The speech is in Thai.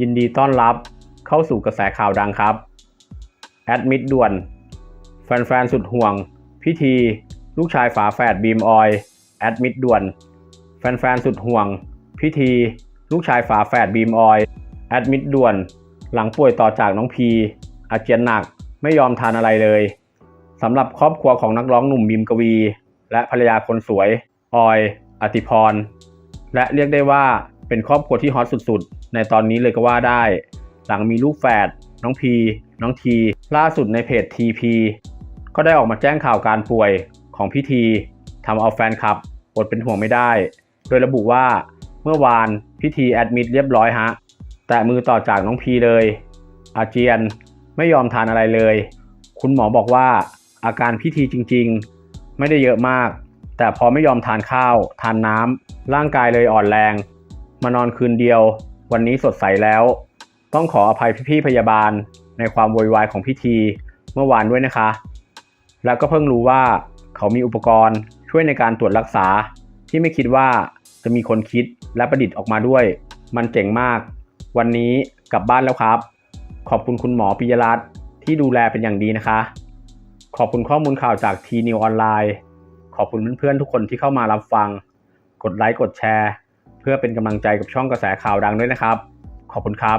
ยินดีต้อนรับเข้าสู่กระแสข่าวดังครับ แอดมิดด่วน แฟนๆ สุดห่วง พิธี ลูกชายฝาแฝดบีมออย แอดมิดด่วน แฟนๆ สุดห่วง พิธี ลูกชายฝาแฝดบีมออย แอดมิดด่วน หลังป่วยต่อจากน้องพี อาเจียนหนักไม่ยอมทานอะไรเลยสำหรับครอบครัวของนักร้องหนุ่มบีมกวี และภรรยาคนสวย ออย อติพร และเรียกได้ว่า เป็นครอบครัวที่ฮอตสุดๆ ในตอนนี้เลยก็ว่าได้ หลังมีลูกแฝดน้องพี น้องที ล่าสุดในเพจ TP ก็ได้ออกมาแจ้งข่าวการป่วยของพิธีทำเอาแฟนคลับอดเป็นห่วงไม่ได้ โดยระบุว่าเมื่อวานพิธีแอดมิดเรียบร้อยฮะ แต่มือต่อจากน้องพีเลย อาเจียนไม่ยอมทานอะไรเลย คุณหมอบอกว่าอาการพิธีจริงๆ ไม่ได้เยอะมาก แต่พอไม่ยอมทานข้าว ทานน้ำร่างกายเลยอ่อนแรง มานอนคืนเดียว วันนี้สดใสแล้ว ต้องขออภัยพี่ๆพยาบาลในความโวยวายของพิธีเมื่อวานด้วยนะคะ แล้วก็เพิ่งรู้ว่าเขามีอุปกรณ์ช่วยในการตรวจรักษา ที่ไม่คิดว่าจะมีคนคิดและประดิษฐ์ออกมาด้วย มันเจ๋งมาก วันนี้กลับบ้านแล้วครับ ขอบคุณคุณหมอปิยรัตน์ที่ดูแลเป็นอย่างดีนะคะ ขอบคุณข้อมูลข่าวจากทีนิวออนไลน์ขอบคุณเพื่อนๆทุกคนที่เข้ามารับฟัง กดไลค์กดแชร์ พื่อเป็นกำลังใจกับช่องกระแสข่าวดังด้วยนะครับ ขอบคุณครับ